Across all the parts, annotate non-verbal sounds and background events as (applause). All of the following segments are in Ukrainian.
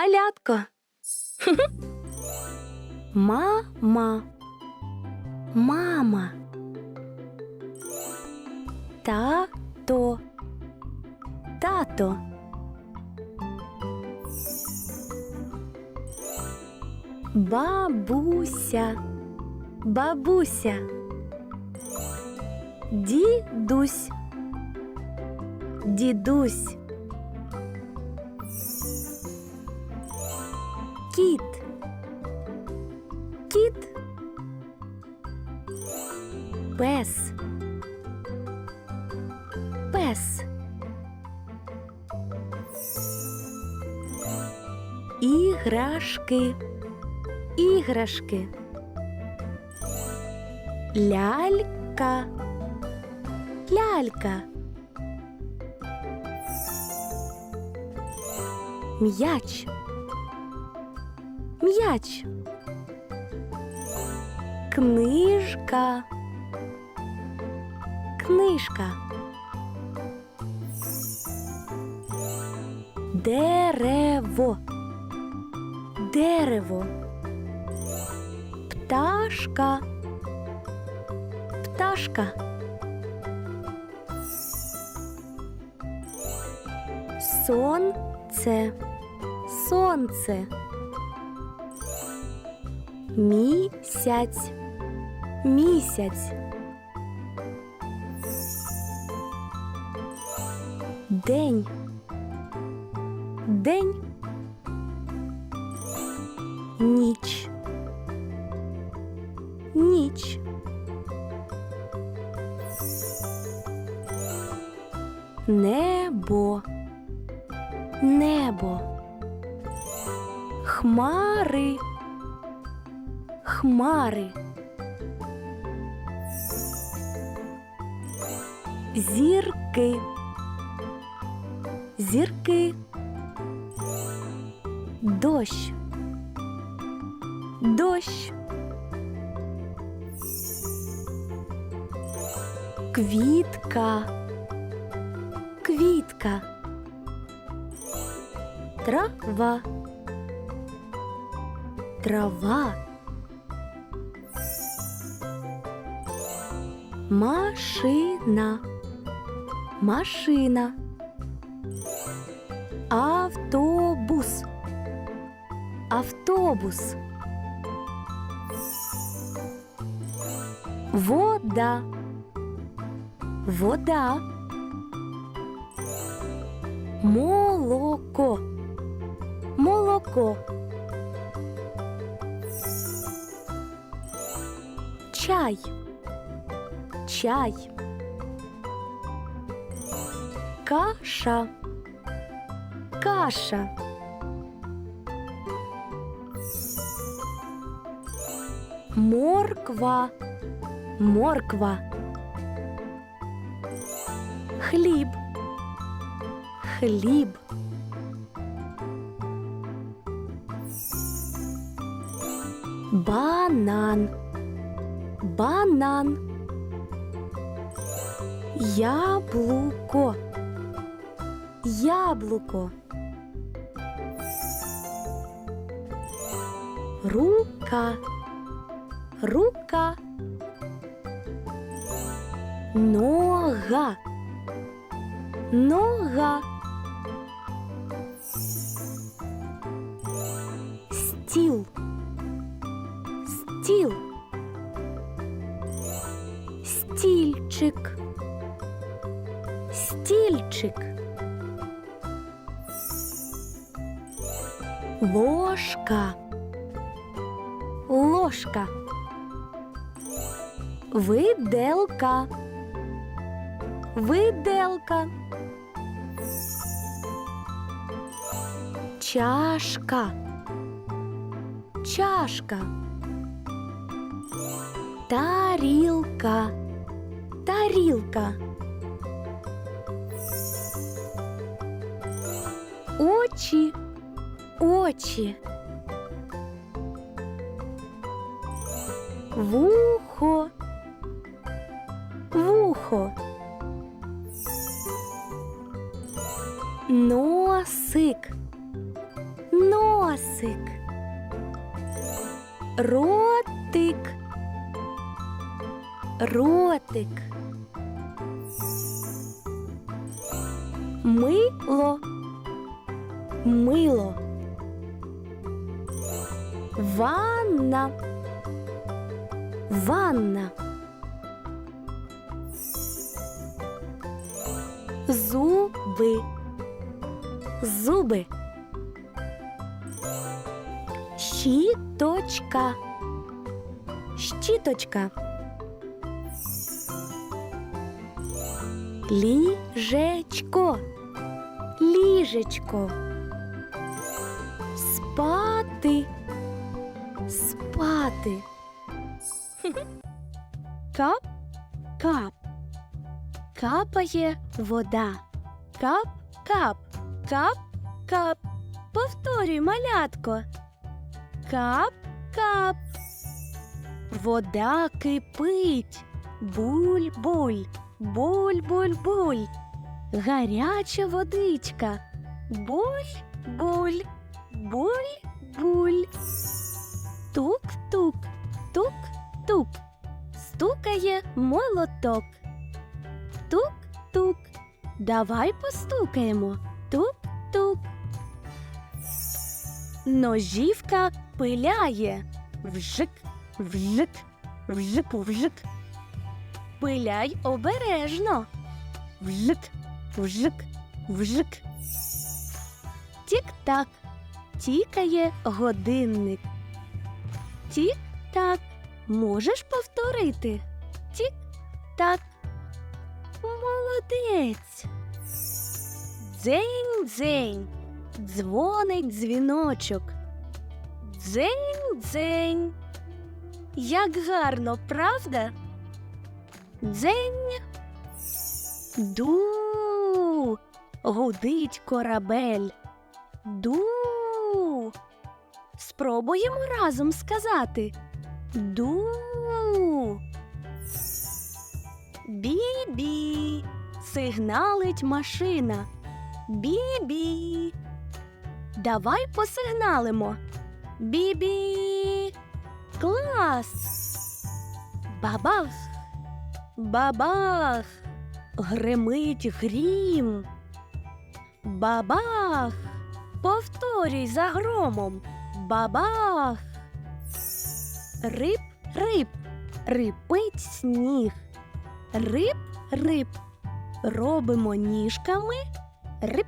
Малятко. (laughs) Мама. Мама. Тато. Тато. Бабуся. Бабуся. Дідусь. Дідусь. Кіт. Кіт. Пес. Пес. Іграшки. Іграшки. Лялька. Лялька. М'яч. М'яч. Книжка. Книжка. Дерево. Дерево. Пташка. Пташка. Сонце. Сонце. Місяць. Місяць. День. День. Ніч. Ніч. Небо. Небо. Хмари. Хмари. Зірки. Зірки. Дощ. Дощ. Квітка. Квітка. Трава. Трава. Машина. Машина. Автобус. Автобус. Вода. Вода. Молоко. Молоко. Чай. Чай. Каша. Каша. Морква. Морква. Хліб. Хліб. Банан. Банан. Яблуко. Яблуко. Рука. Рука. Нога. Нога. Стіл. Стіл. Стільчик. Виделка. Виделка. Чашка. Чашка. Тарілка. Тарілка. Очі. Очі. Вухо. Зуби, зуби. Щіточка, щіточка. Ліжечко, ліжечко. Спати, спати. (laughs) Кап. Капає вода. Кап, кап, кап, кап. Повторюй, малятко. Кап, кап. Вода кипить. Буль, буль, буль, буль, буль. Гаряча водичка. Буль, буль, буль, буль. Тук-тук, тук-тук. Стукає молоток. Тук-тук. Давай постукаємо. Тук-тук. Ножівка пиляє. Вжик, вжик, вжик, вжик. Пиляй обережно. Вжик, вжик, вжик. Тік-так. Тікає годинник. Тік-так. Можеш повторити? Тік-так. Молодець. Дзень, дзень. Дзвонить дзвіночок. Дзень, дзень. Як гарно, правда? Дзень. Ду. Гудить корабель. Ду. Спробуємо разом сказати. Ду. Бі-бі. Сигналить машина. Бі-бі. Давай посигналимо. Бі-бі. Клас. Бабах. Бабах. Гримить грім. Бабах. Повторюй за громом. Бабах. Риб, риб. Рипить сніг. Риб, риб. Робимо ніжками. Риб,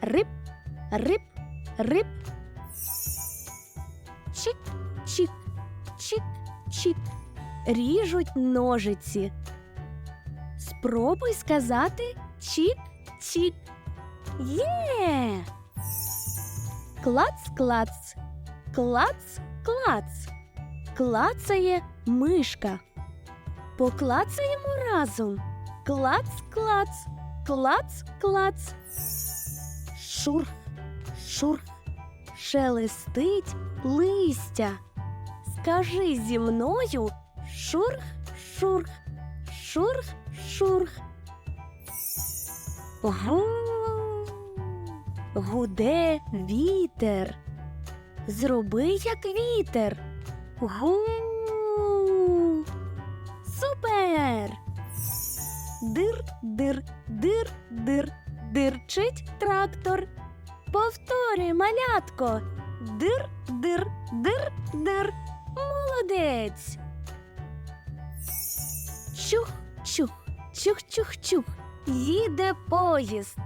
риб, риб, риб. Чик, чик, чик, чик. Ріжуть ножиці. Спробуй сказати чик, чик. Є. Клац, клац. Клац, клац. Клацає мишка. Поклацаємо разом. Клац, клац, клац, клац. Шурх, шурх, шелестить листя. Скажи зі мною шурх, шурх, шурх, шурх. Гу. Гуде вітер. Зроби як вітер. Гу. Супер! Дир, дир, дир, дир, дирчить трактор. Повторюй, малятко. Дир, дир, дир, дир. Молодець. Чух, чух, чух, чух, чух. Їде поїзд.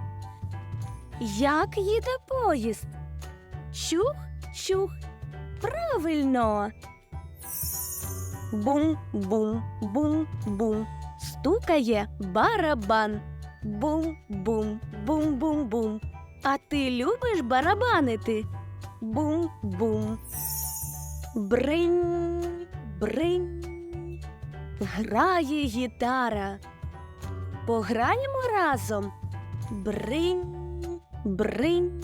Як їде поїзд? Чух, чух. Правильно. Бум, бум, бум, бум. Стукає барабан. Бум, бум, бум, бум, бум. А ти любиш барабанити? Бум, бум. Бринь, бринь. Грає гітара. Пограємо разом. Бринь, бринь.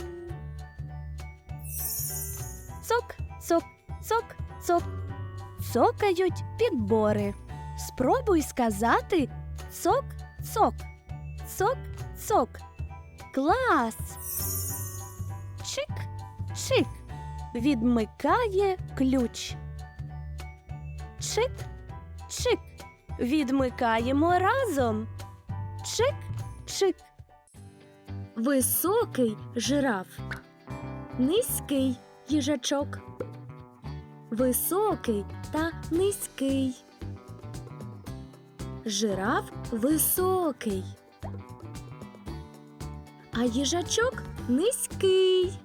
Цок, цок, цок, цок. Цокають підбори. Спробуй сказати цок, цок, цок, цок. Клас. Чик, чик. відмикає ключ. Чик, чик. Відмикаємо разом. Чик, чик. Високий жираф. Низький їжачок. Високий та низький. Жираф високий. А їжачок низький.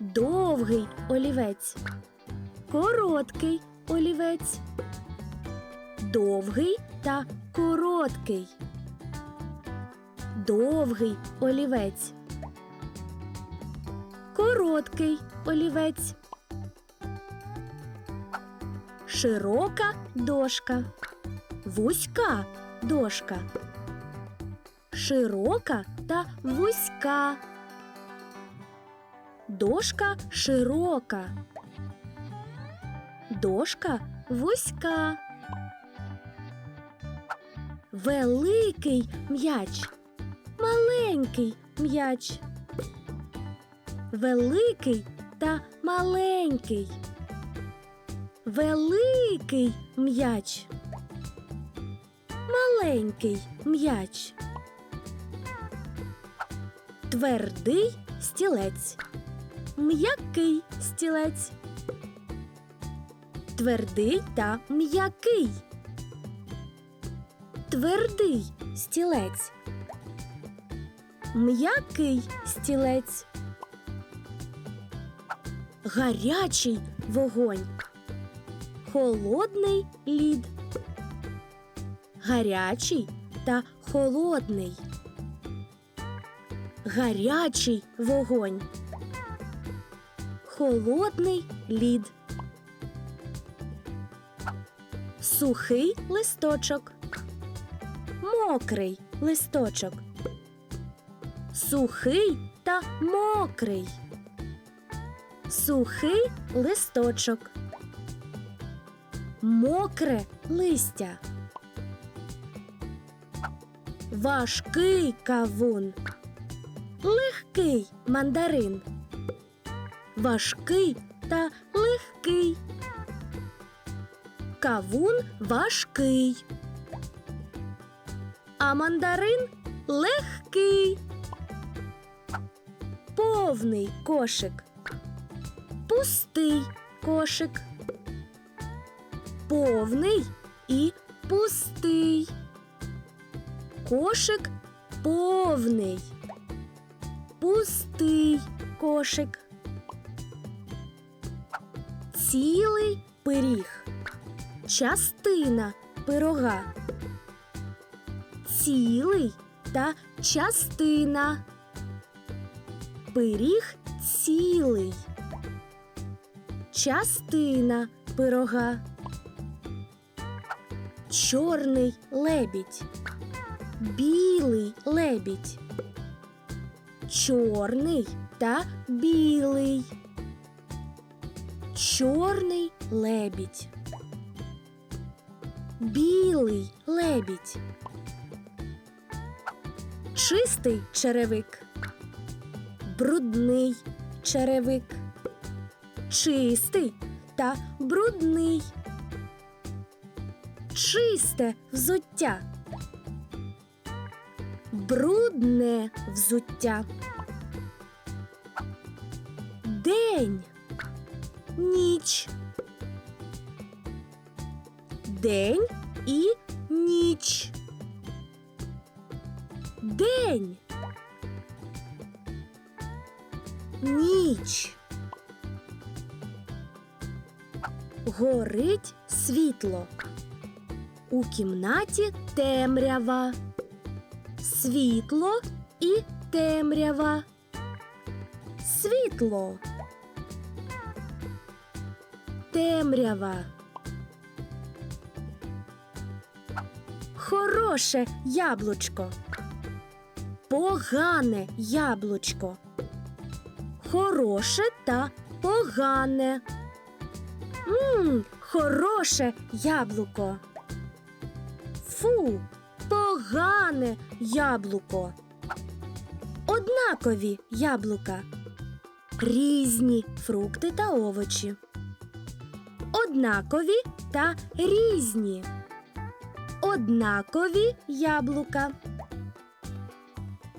Довгий олівець. Короткий олівець. Довгий та короткий. Довгий олівець. Короткий олівець. Широка дошка. Вузька дошка. Широка та вузька. Дошка широка. Дошка вузька. Великий м'яч. Маленький м'яч. Великий та маленький. Великий м'яч. Маленький м'яч. Твердий стілець. М'який стілець. Твердий та м'який. Твердий стілець. М'який стілець. Гарячий вогонь. Холодний лід. Гарячий та холодний. Гарячий вогонь. Холодний лід. Сухий листочок. Мокрий листочок. Сухий та мокрий. Сухий листочок. Мокре листя. Важкий кавун. Легкий мандарин. Важкий та легкий. Кавун важкий. А мандарин легкий. Повний кошик. Пустий кошик. Повний і пустий. Кошик повний. Пустий кошик. Цілий пиріг. Частина пирога. Цілий та частина. Пиріг цілий. Частина пирога. Чорний лебідь. Білий лебідь. Чорний та білий. Чорний лебідь. Білий лебідь. Чистий черевик. Брудний черевик. Чистий та брудний. Чисте взуття. Брудне взуття. День. Ніч. День і ніч. День. Ніч. Горить світло. У кімнаті темрява. Світло і темрява. Світло. Темрява. Хороше яблучко. Погане яблучко. Хороше та погане. Мм, хороше яблуко. Фу, погане яблуко. Однакові яблука. різні фрукти та овочі. Однакові та різні. Однакові яблука.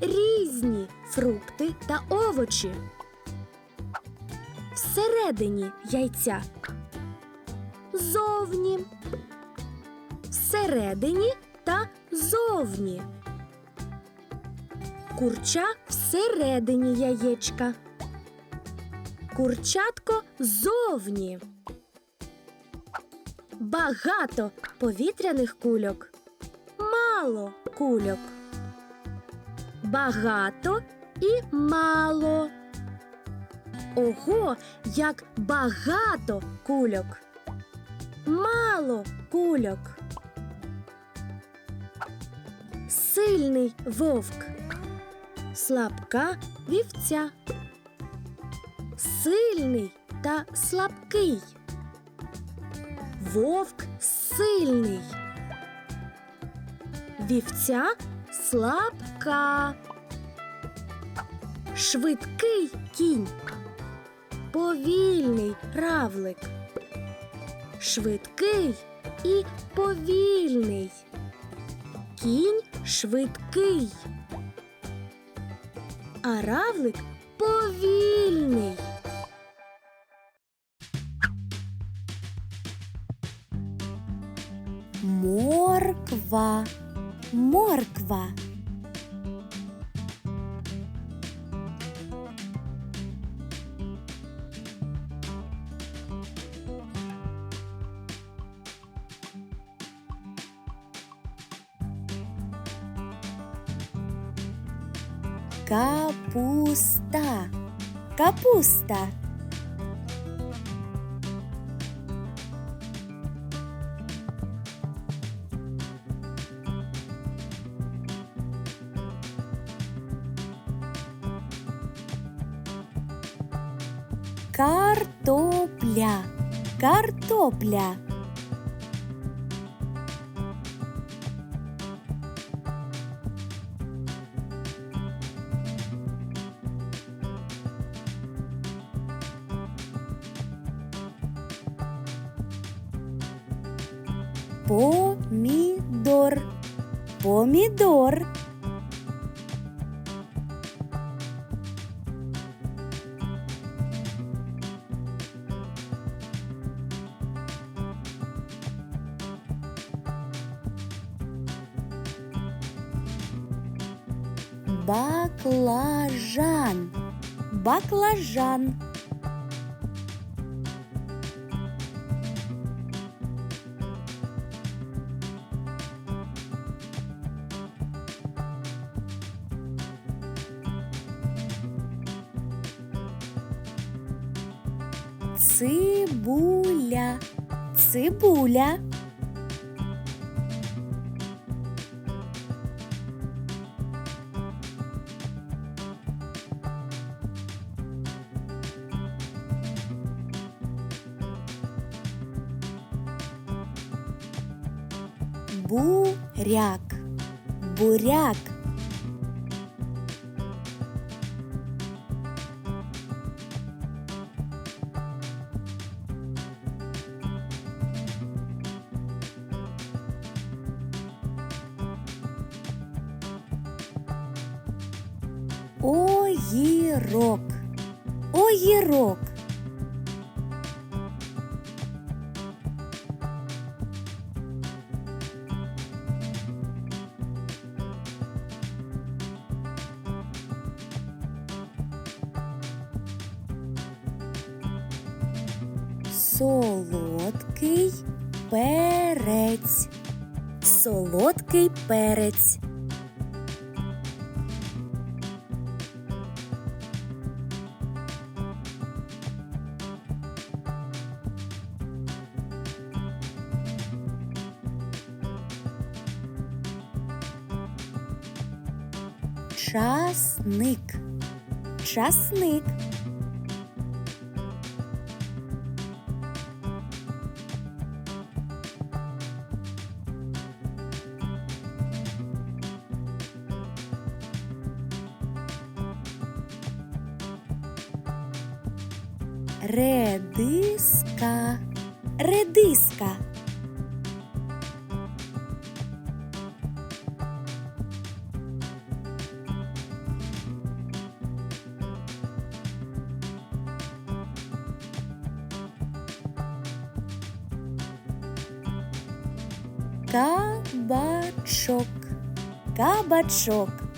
Різні фрукти та овочі. Всередині яйця. Зовні. Всередині та зовні. Курча всередині яєчка. Курчатко зовні. Багато повітряних кульок. Мало кульок. Багато і мало. Ого, як багато кульок. Мало кульок. Сильний вовк. Слабка вівця. Сильний та слабкий. Вовк сильний. Вівця слабка. Швидкий кінь. Повільний равлик. Швидкий і повільний. Кінь швидкий. А равлик повільний. Морква, морква. Капуста. Картопля, картопля. Баклажан. Цибуля, цибуля. Буряк. Огірок, огірок. Солодкий перець. Часник. Часник. Редиска. Редиска. Кабачок. Кабачок.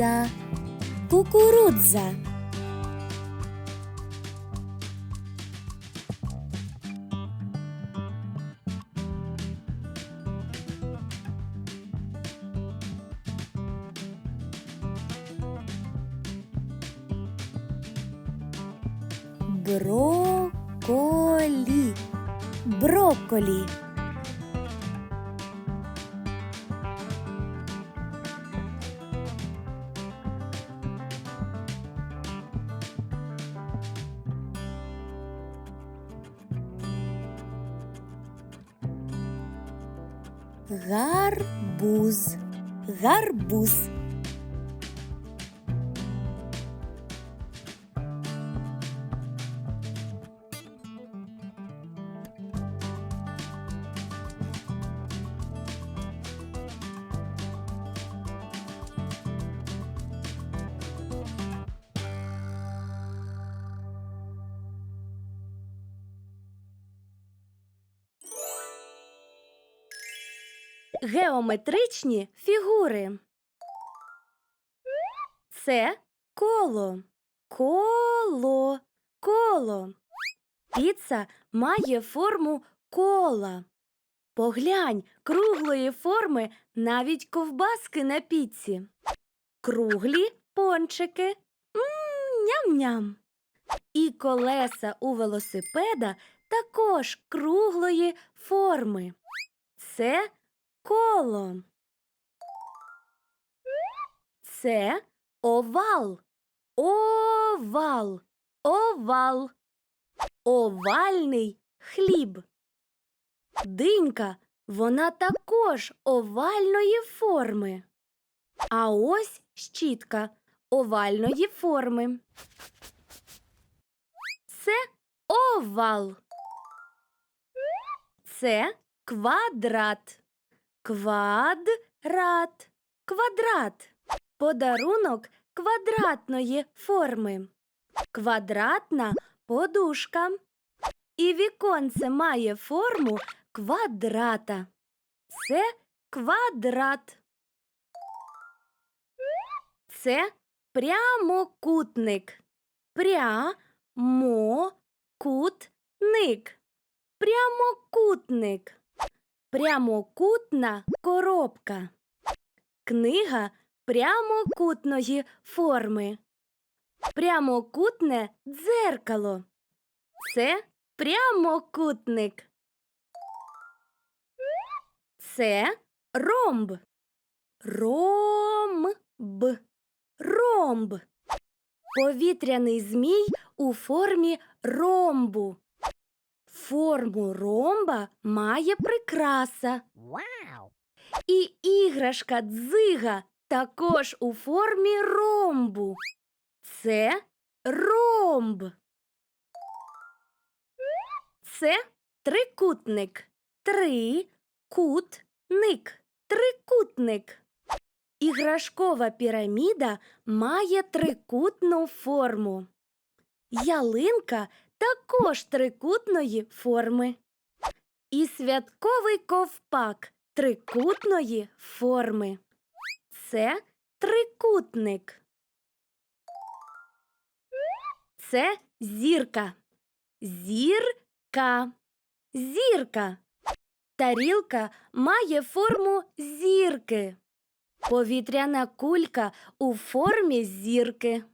кукурудза, кукурудза. Брокколи. Брокколи. غربوز. غربوز. Геометричні фігури. Це коло. Коло. Коло. Піца має форму кола. Поглянь, круглої форми навіть ковбаски на піці. Круглі пончики. М, Ням-ням. І колеса у велосипеда також круглої форми. Це коло. Це овал. Овал. Овал. Овальний хліб. Динька, вона також овальної форми. А ось щітка овальної форми. Це овал. Це квадрат. Квадрат. Квадрат. Подарунок квадратної форми. Квадратна подушка. І віконце має форму квадрата. Це квадрат. Це прямокутник. Прямокутник. Прямокутник. Прямокутна коробка. Книга прямокутної форми. Прямокутне дзеркало. Це прямокутник. Це ромб. Ромб. Ромб. Повітряний змій у формі ромбу. Форму ромба має прикраса. Wow. І іграшка дзига також у формі ромбу. Це ромб. Це трикутник. Три кутник. Трикутник. Іграшкова піраміда має трикутну форму. Ялинка також трикутної форми. І святковий ковпак трикутної форми. Це трикутник. Це зірка. Зірка. Зірка. Тарілка має форму зірки. Повітряна кулька у формі зірки.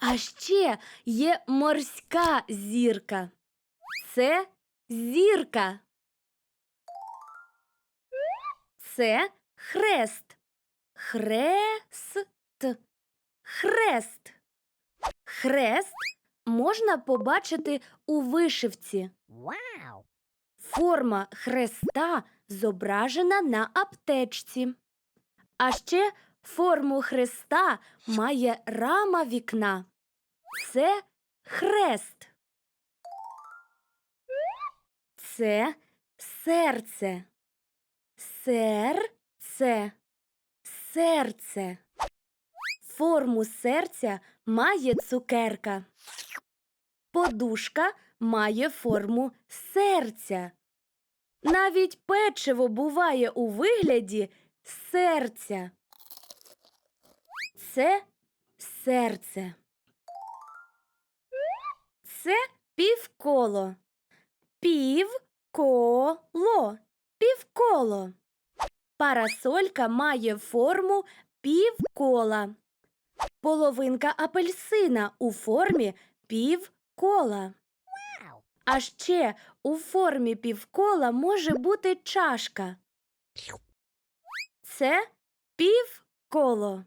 А ще є морська зірка. Це зірка. Це хрест. Хрест. Хрест. Хрест можна побачити у вишивці. Wow. Форма хреста зображена на аптечці. А ще форму хреста має рама вікна. Це хрест. Це серце. Серце. Серце. Форму серця має цукерка. Подушка має форму серця. Навіть печиво буває у вигляді серця. Це серце. Це півколо. Півколо. Півколо. Парасолька має форму півкола. Половинка апельсина у формі півкола. А ще у формі півкола може бути чашка. Це півколо.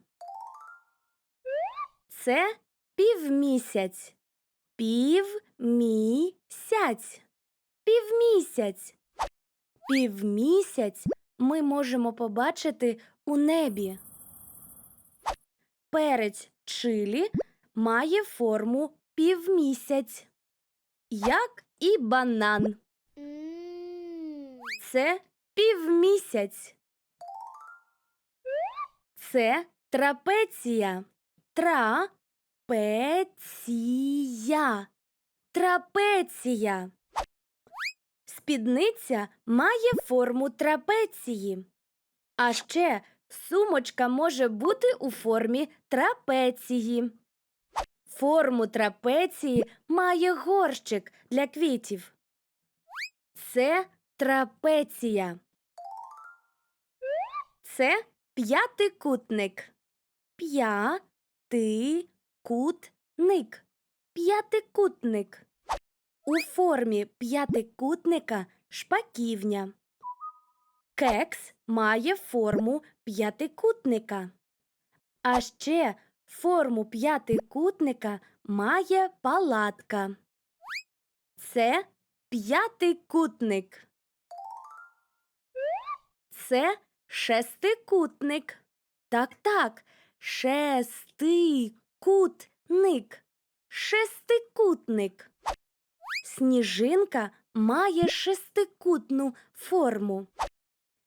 Це півмісяць. Півмісяць. Півмісяць. Півмісяць ми можемо побачити у небі. Перець чилі має форму півмісяць, як і банан. Це півмісяць. Це трапеція. Трапеція. Трапеція. Спідниця має форму трапеції. А ще сумочка може бути у формі трапеції. Форму трапеції має горщик для квітів. Це трапеція. Це п'ятикутник. П'ятикутник. П'ятикутник. У формі п'ятикутника шпаківня. Кекс має форму п'ятикутника. А ще форму п'ятикутника має палатка. Це п'ятикутник. Це шестикутник. Так, так, шестикутник. Шестикутник. Сніжинка має шестикутну форму.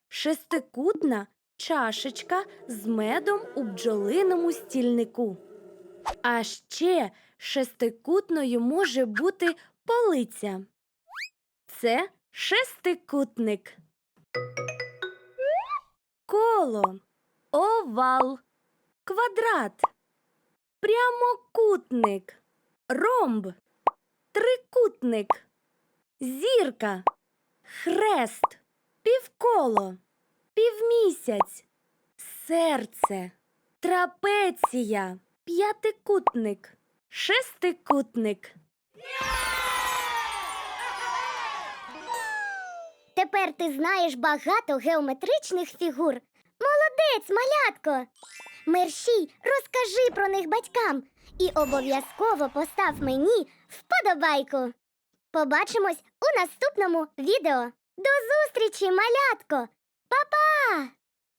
Шестикутна чашечка з медом у бджолиному стільнику. А ще шестикутною може бути полиця. Це шестикутник. Коло, овал, квадрат, прямокутник, ромб, трикутник, зірка, хрест, півколо, півмісяць, серце, трапеція, п'ятикутник, шестикутник. Тепер ти знаєш багато геометричних фігур. Молодець, малятко! Мерщій, розкажи про них батькам і обов'язково постав мені вподобайку. Побачимось у наступному відео. До зустрічі, малятко! Па-па!